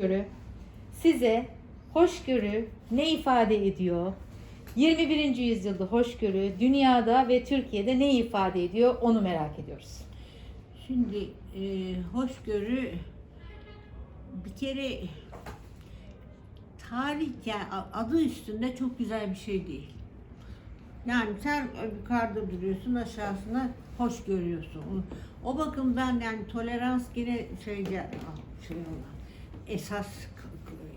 Hoşgörü size hoşgörü ne ifade ediyor? 21. yüzyılda hoşgörü dünyada ve Türkiye'de ne ifade ediyor onu merak ediyoruz. Şimdi e, hoşgörü bir kere tarih yani adı üstünde çok güzel bir şey değil. Yani sen yukarıda duruyorsun aşağısına hoş görüyorsun. O, bakımdan yani tolerans yine şeyce şey olan esas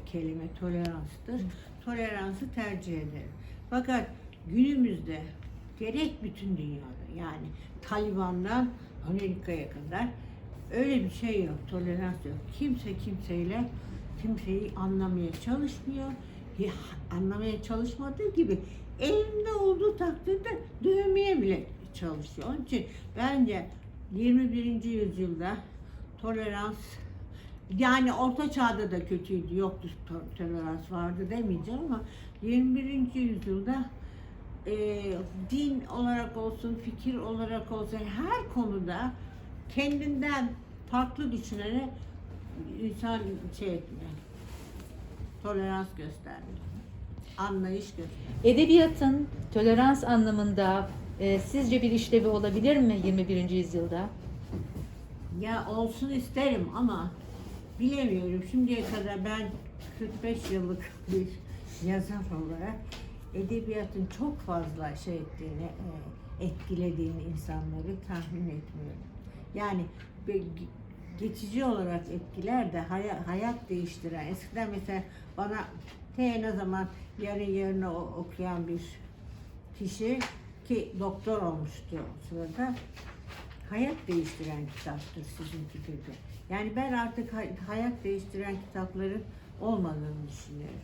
kelime toleranstır. Toleransı tercih ederim. Fakat günümüzde gerek bütün dünyada yani Taliban'dan Amerika'ya kadar öyle bir şey yok, tolerans yok. Kimse kimseyle kimseyi anlamaya çalışmıyor. Ya, anlamaya çalışmadığı gibi elinde olduğu takdirde dövmeye bile çalışıyor. Onun için bence 21. yüzyılda tolerans yani orta çağda da kötüydü, yoktu to- tolerans vardı demeyeceğim ama 21. yüzyılda e, din olarak olsun, fikir olarak olsun her konuda kendinden farklı düşünene insan şey etmiyor. Tolerans göstermiyor. Anlayış göstermiyor. Edebiyatın tolerans anlamında e, sizce bir işlevi olabilir mi 21. yüzyılda? Ya olsun isterim ama bilemiyorum. Şimdiye kadar ben 45 yıllık bir yazar olarak edebiyatın çok fazla şey ettiğini, e, etkilediğini insanları tahmin etmiyorum. Yani geçici olarak etkiler de haya- hayat değiştiren. Eskiden mesela bana te ne zaman yarın yarına okuyan bir kişi ki doktor olmuştu o sırada hayat değiştiren kitaptır sizinki gibi. Yani ben artık hay- hayat değiştiren kitapların olmadığını düşünüyorum.